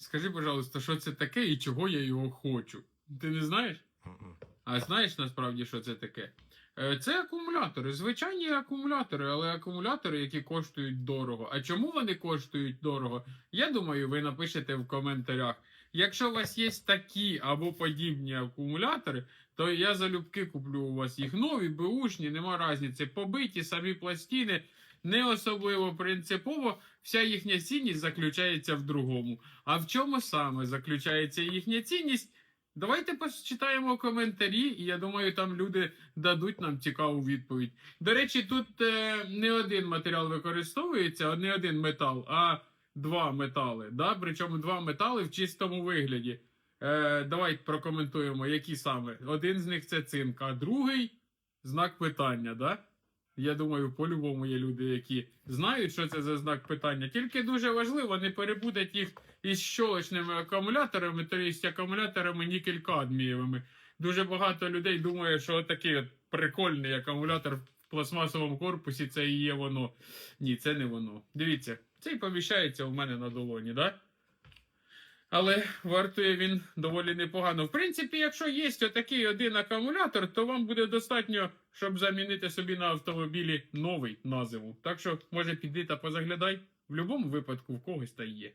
Скажи, пожалуйста, що це таке і чого я його хочу? Ти не знаєш? А знаєш насправді, що це таке? Е, Це акумулятори, звичайні акумулятори, але акумулятори, які коштують дорого. А чому вони коштують дорого? Я думаю, ви напишете в коментарях. Якщо у вас є такі або подібні акумулятори, то я залюбки куплю у вас їх нові, беушні, нема різниці. Побиті самі пластини, не особливо принципово. Вся їхня цінність заключається в другому. А в чому саме заключається їхня цінність? Давайте почитаємо коментарі, і я думаю, там люди дадуть нам цікаву відповідь. До речі, тут е, не один матеріал використовується, не один метал, а два метали. Да? Причому два метали в чистому вигляді. Е, давайте прокоментуємо, які саме. Один з них це цинк, а другий знак питання. Да? Я думаю, по-любому є люди, які знають, що це за знак питання. Тільки дуже важливо не перепутати їх із щолочними акумуляторами, тобто акумуляторами нікель-кадмієвими. Дуже багато людей думає, що такий от прикольний акумулятор в пластмасовому корпусі це і є воно. Ні, це не воно. Дивіться, цей поміщається у мене на долоні, да? Але вартує він доволі непогано. В принципі, якщо є отакий один акумулятор, то вам буде достатньо, щоб замінити собі на автомобілі новий на. Так що, може, піди та позаглядай. В будь-якому випадку в когось та є.